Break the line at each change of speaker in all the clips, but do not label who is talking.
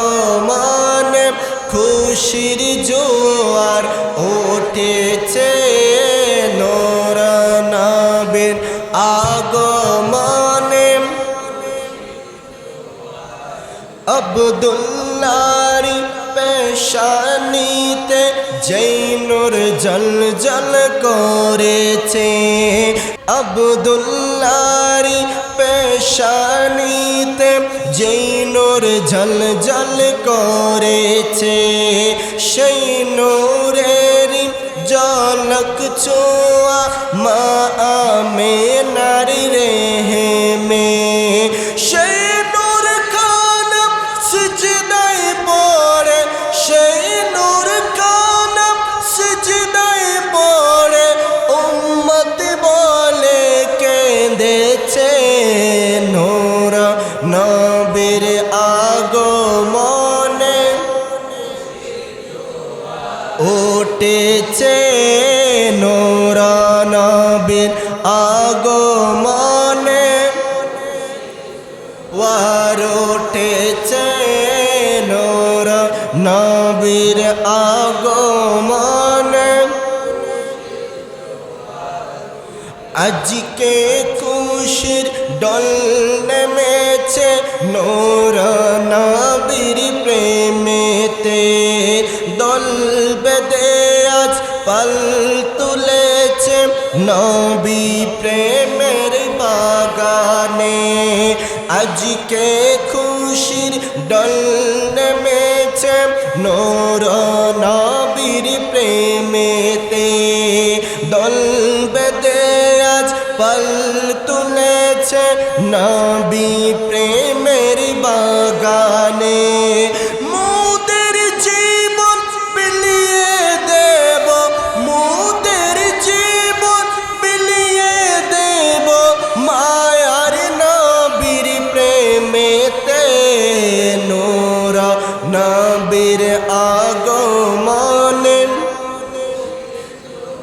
আগমনে খুশির জোয়ার উঠেছে নবীর আগমনে। আবদুল্লারি পেশানিতে জৈনুর জল জল করেছে আবদুল্লারি পেশানিতে যেই নোর ঝল ঝল করেছে সেই নোরেরি জলক ছোয়া মা আমে নারী নবীর আগমনে উঠেছে নোরা নবীর আগমনে। ওয়ার উঠেছে নোরা নবীর আগমনে। আজকে খুশির ডল নেমেছে নোর নবীর প্রেমেতে দল বেদে আজ পাল তুলেছে নবী প্রেমের বাগানে। আজকে খুশির ডল নেমেছে নোর নবীর প্রেমেতে। দল বেদে আজ পল তুলেছে নবী প্রেমের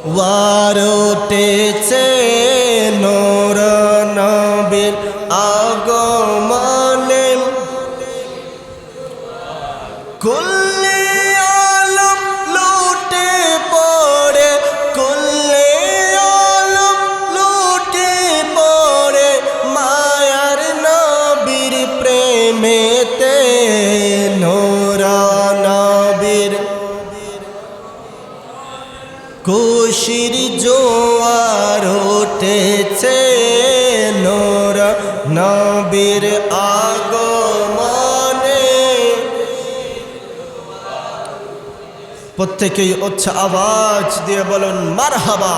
ওয়ার উঠেছে নোর নবীর আগমনে খুশির জোয়ার উঠেছে নোর নবীর আগমনে। প্রত্যেকেই উচ্চ আওয়াজ দিয়ে বলুন মারহাবা।